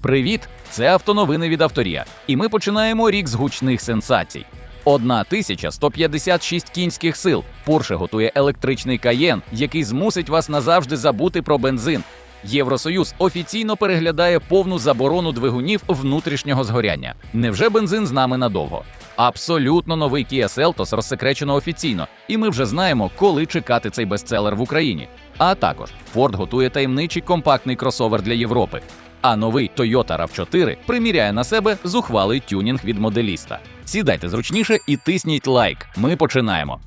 Привіт! Це автоновини від Авторія. І ми починаємо рік з гучних сенсацій. 1156 кінських сил. Порше готує електричний каєн, який змусить вас назавжди забути про бензин. Євросоюз офіційно переглядає повну заборону двигунів внутрішнього згоряння. Невже бензин з нами надовго? Абсолютно новий Kia Seltos розсекречено офіційно, і ми вже знаємо, коли чекати цей бестселер в Україні. А також Ford готує таємничий компактний кросовер для Європи. А новий Toyota RAV4 приміряє на себе зухвалий тюнінг від моделіста. Сідайте зручніше і тисніть лайк. Ми починаємо.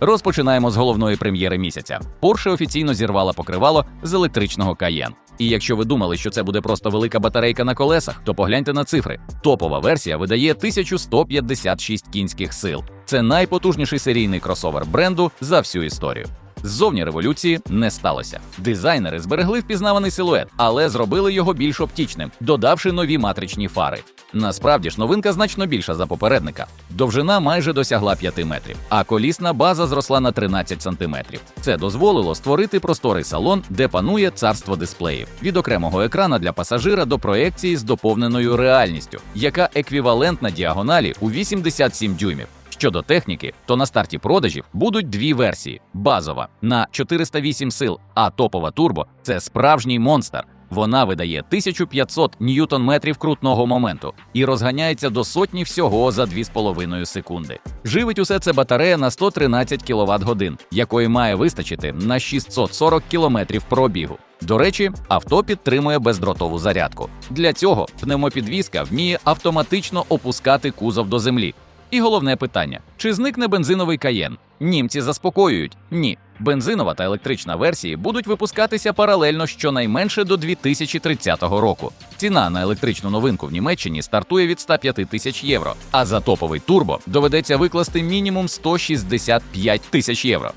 Розпочинаємо з головної прем'єри місяця. Porsche офіційно зірвала покривало з електричного Cayenne. І якщо ви думали, що це буде просто велика батарейка на колесах, то погляньте на цифри. Топова версія видає 1156 кінських сил. Це найпотужніший серійний кросовер бренду за всю історію. Ззовні революції не сталося. Дизайнери зберегли впізнаваний силует, але зробили його більш оптічним, додавши нові матричні фари. Насправді ж новинка значно більша за попередника. Довжина майже досягла 5 метрів, а колісна база зросла на 13 сантиметрів. Це дозволило створити просторий салон, де панує царство дисплеїв від окремого екрана для пасажира до проекції з доповненою реальністю, яка еквівалентна діагоналі у 87 дюймів. Щодо техніки, то на старті продажів будуть дві версії: базова на 408 сил, а топова турбо це справжній монстр. Вона видає 1500 ньютон-метрів крутного моменту і розганяється до сотні всього за 2,5 секунди. Живить усе це батарея на 113 кВт годин, якої має вистачити на 640 км пробігу. До речі, авто підтримує бездротову зарядку. Для цього пневмопідвізка вміє автоматично опускати кузов до землі. І головне питання: чи зникне бензиновий каєн? Німці заспокоюють ні. Бензинова та електрична версії будуть випускатися паралельно щонайменше до 2030 року. Ціна на електричну новинку в Німеччині стартує від 105 тисяч євро, а за топовий турбо доведеться викласти мінімум 165 тисяч євро.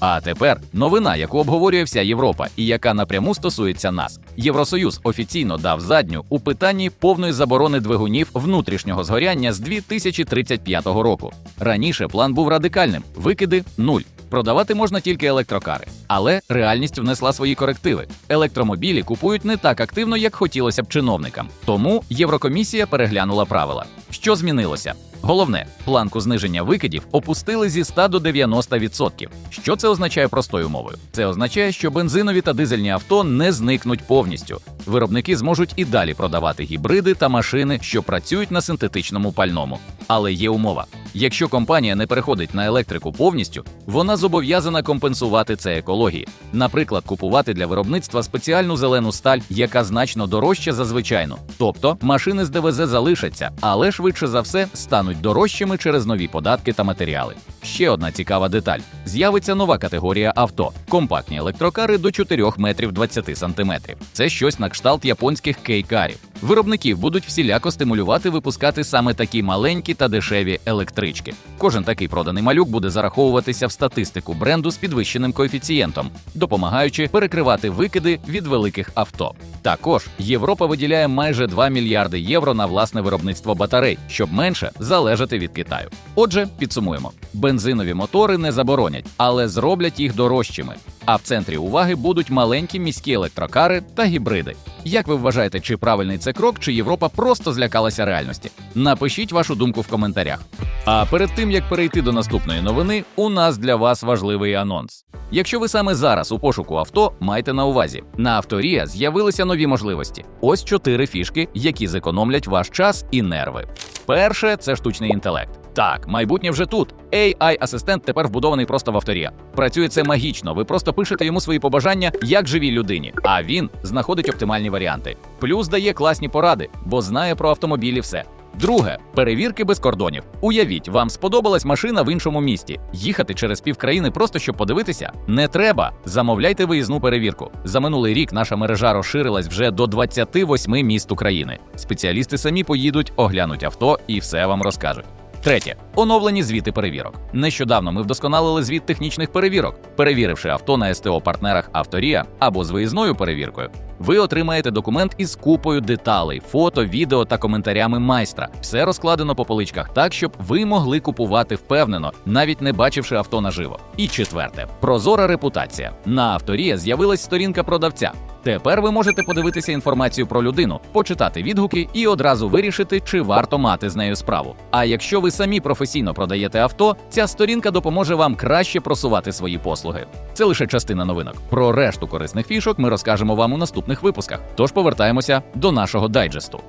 А тепер новина, яку обговорює вся Європа, і яка напряму стосується нас. Євросоюз офіційно дав задню у питанні повної заборони двигунів внутрішнього згоряння з 2035 року. Раніше план був радикальним: викиди нуль. Продавати можна тільки електрокари, але реальність внесла свої корективи. Електромобілі купують не так активно, як хотілося б чиновникам. Тому Єврокомісія переглянула правила. Що змінилося? Головне, планку зниження викидів опустили зі 100 до 90%. Що це означає простою мовою? Це означає, що бензинові та дизельні авто не зникнуть повністю. Виробники зможуть і далі продавати гібриди та машини, що працюють на синтетичному пальному. Але є умова: якщо компанія не переходить на електрику повністю, вона зобов'язана компенсувати це екології. Наприклад, купувати для виробництва спеціальну зелену сталь, яка значно дорожча за звичайну. Тобто машини з ДВЗ залишаться, але швидше за все стануть дорожчими через нові податки та матеріали. Ще одна цікава деталь: з'явиться нова категорія авто компактні електрокари до 4 метрів 20 сантиметрів. Це щось на кшталт японських кейкарів. Виробників будуть всіляко стимулювати випускати саме такі маленькі та дешеві електрички. Кожен такий проданий малюк буде зараховуватися в статистику бренду з підвищеним коефіцієнтом, допомагаючи перекривати викиди від великих авто. Також Європа виділяє майже 2 мільярди євро на власне виробництво батарей, щоб менше залежати від Китаю. Отже, підсумуємо: бензинові мотори не заборонять, але зроблять їх дорожчими. А в центрі уваги будуть маленькі міські електрокари та гібриди. Як ви вважаєте, чи правильний це крок, чи Європа просто злякалася реальності? Напишіть вашу думку в коментарях. А перед тим як перейти до наступної новини, у нас для вас важливий анонс. Якщо ви саме зараз у пошуку авто, майте на увазі, на авторія з'явилися нові можливості. Ось чотири фішки, які зекономлять ваш час і нерви. Перше це штучний інтелект. Так, майбутнє вже тут. AI-асистент тепер вбудований просто в авторія. Працює це магічно. Ви просто пишете йому свої побажання як живій людині, а він знаходить оптимальні варіанти. Плюс дає класні поради, бо знає про автомобілі все. Друге перевірки без кордонів. Уявіть, вам сподобалась машина в іншому місті. Їхати через півкраїни просто щоб подивитися? Не треба. Замовляйте виїзну перевірку. За минулий рік наша мережа розширилась вже до 28 міст України. Спеціалісти самі поїдуть, оглянуть авто і все вам розкажуть. Третє оновлені звіти перевірок. Нещодавно ми вдосконалили звіт технічних перевірок, перевіривши авто на СТО партнерах Авторія або з виїзною перевіркою. Ви отримаєте документ із купою деталей, фото, відео та коментарями майстра. Все розкладено по поличках так, щоб ви могли купувати впевнено, навіть не бачивши авто наживо. І четверте прозора репутація. На авторія з'явилась сторінка продавця. Тепер ви можете подивитися інформацію про людину, почитати відгуки і одразу вирішити, чи варто мати з нею справу. А якщо ви самі професійно продаєте авто, ця сторінка допоможе вам краще просувати свої послуги. Це лише частина новинок. Про решту корисних фішок ми розкажемо вам у наступних випусках. Тож повертаємося до нашого дайджесту.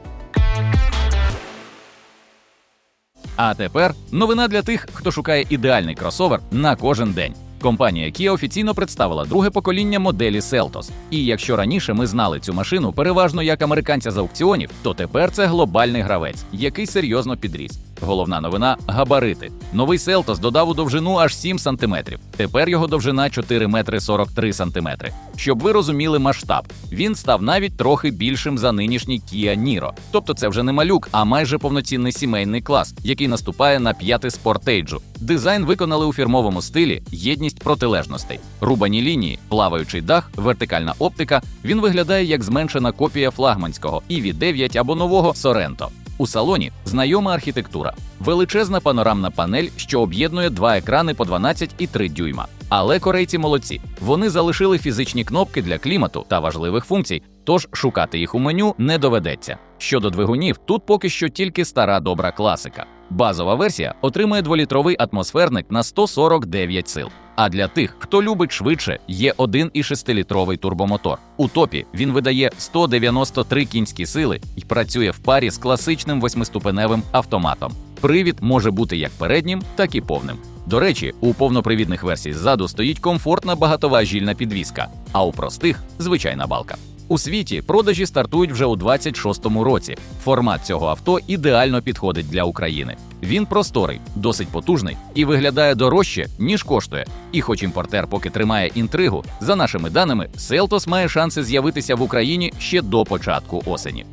А тепер новина для тих, хто шукає ідеальний кросовер на кожен день. Компанія Kia офіційно представила друге покоління моделі Seltos. І якщо раніше ми знали цю машину переважно як американця з аукціонів, то тепер це глобальний гравець, який серйозно підріс. Головна новина габарити. Новий Seltos додав у довжину аж 7 см. Тепер його довжина 4 метри 43 см. Щоб ви розуміли масштаб, він став навіть трохи більшим за нинішній Kia Niro. Тобто це вже не малюк, а майже повноцінний сімейний клас, який наступає на п'яти спортейджу. Дизайн виконали у фірмовому стилі, єдність протилежностей, рубані лінії, плаваючий дах, вертикальна оптика. Він виглядає як зменшена копія флагманського і 9 або нового Sorento. У салоні знайома архітектура, величезна панорамна панель, що об'єднує два екрани по 12 і 3 дюйма. Але корейці молодці. Вони залишили фізичні кнопки для клімату та важливих функцій, тож шукати їх у меню не доведеться. Щодо двигунів, тут поки що тільки стара добра класика. Базова версія отримує дволітровий атмосферник на 149 сил. А для тих, хто любить швидше, є 1,6-літровий турбомотор. У топі він видає 193 кінські сили і працює в парі з класичним восьмиступеневим автоматом. Привід може бути як переднім, так і повним. До речі, у повнопривідних версій ззаду стоїть комфортна багатоважільна підвіска, а у простих звичайна балка. У світі продажі стартують вже у 26-му році. Формат цього авто ідеально підходить для України. Він просторий, досить потужний і виглядає дорожче, ніж коштує. І хоч імпортер поки тримає інтригу, за нашими даними, Селтос має шанси з'явитися в Україні ще до початку осені.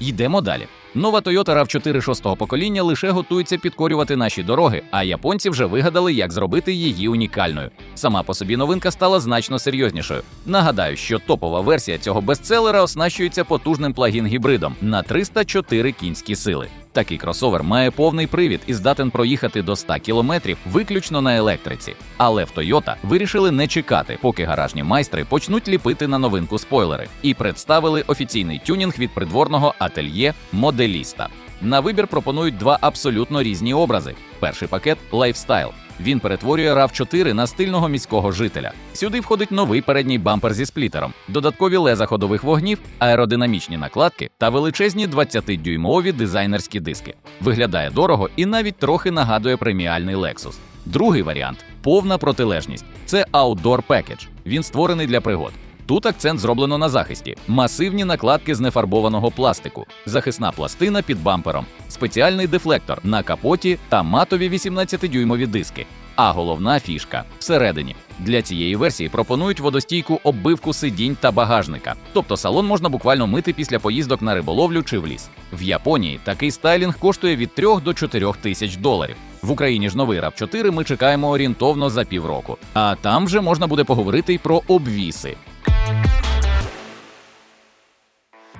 Йдемо далі. Нова Toyota rav 4 шостого покоління лише готується підкорювати наші дороги, а японці вже вигадали, як зробити її унікальною. Сама по собі новинка стала значно серйознішою. Нагадаю, що топова версія цього бестселера оснащується потужним плагін-гібридом на 304 кінські сили. Такий кросовер має повний привід і здатен проїхати до 100 кілометрів виключно на електриці. Але в Toyota вирішили не чекати, поки гаражні майстри почнуть ліпити на новинку спойлери, і представили офіційний тюнінг від придворного ательє моделіста. На вибір пропонують два абсолютно різні образи. Перший пакет лайфстайл. Він перетворює rav 4 на стильного міського жителя. Сюди входить новий передній бампер зі сплітером, додаткові леза ходових вогнів, аеродинамічні накладки та величезні 20-дюймові дизайнерські диски. Виглядає дорого і навіть трохи нагадує преміальний Lexus. Другий варіант повна протилежність. Це Outdoor Package. Він створений для пригод. Тут акцент зроблено на захисті: масивні накладки з нефарбованого пластику, захисна пластина під бампером, спеціальний дефлектор на капоті та матові 18-дюймові диски. А головна фішка всередині для цієї версії пропонують водостійку оббивку сидінь та багажника. Тобто салон можна буквально мити після поїздок на риболовлю чи в ліс. В Японії такий стайлінг коштує від 3 до 4 тисяч доларів. В Україні ж новий rav 4 ми чекаємо орієнтовно за півроку. А там вже можна буде поговорити й про обвіси.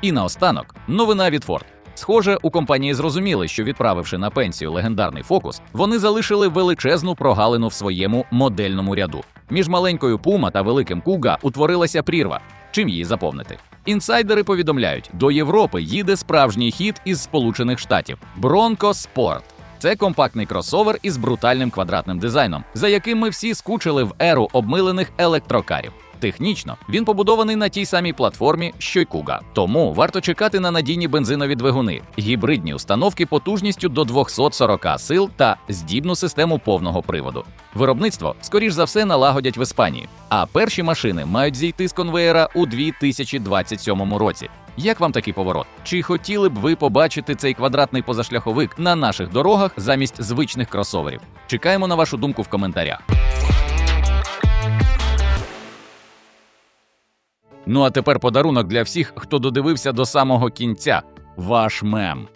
І наостанок новина від Ford. Схоже, у компанії зрозуміли, що відправивши на пенсію легендарний фокус, вони залишили величезну прогалину в своєму модельному ряду. Між маленькою Puma та великим Kuga утворилася прірва. Чим її заповнити? Інсайдери повідомляють, до Європи їде справжній хід із Сполучених Штатів Bronco Sport. Це компактний кросовер із брутальним квадратним дизайном, за яким ми всі скучили в еру обмилених електрокарів. Технічно він побудований на тій самій платформі, що й Куга. Тому варто чекати на надійні бензинові двигуни, гібридні установки потужністю до 240 сил та здібну систему повного приводу. Виробництво, скоріш за все, налагодять в Іспанії. А перші машини мають зійти з конвеєра у 2027 році. Як вам такий поворот? Чи хотіли б ви побачити цей квадратний позашляховик на наших дорогах замість звичних кросоверів? Чекаємо на вашу думку в коментарях. Ну а тепер подарунок для всіх, хто додивився до самого кінця. Ваш мем.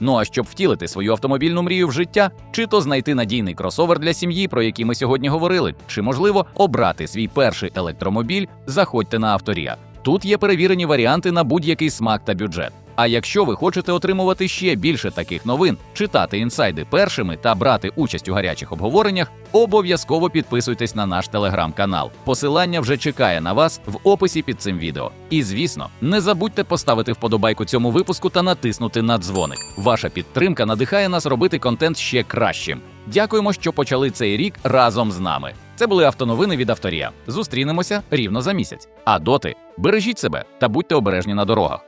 Ну а щоб втілити свою автомобільну мрію в життя, чи то знайти надійний кросовер для сім'ї, про який ми сьогодні говорили, чи можливо обрати свій перший електромобіль, заходьте на авторія. Тут є перевірені варіанти на будь-який смак та бюджет. А якщо ви хочете отримувати ще більше таких новин, читати інсайди першими та брати участь у гарячих обговореннях, обов'язково підписуйтесь на наш телеграм-канал. Посилання вже чекає на вас в описі під цим відео. І звісно, не забудьте поставити вподобайку цьому випуску та натиснути на дзвоник. Ваша підтримка надихає нас робити контент ще кращим. Дякуємо, що почали цей рік разом з нами. Це були автоновини від авторія. Зустрінемося рівно за місяць. А доти бережіть себе та будьте обережні на дорогах.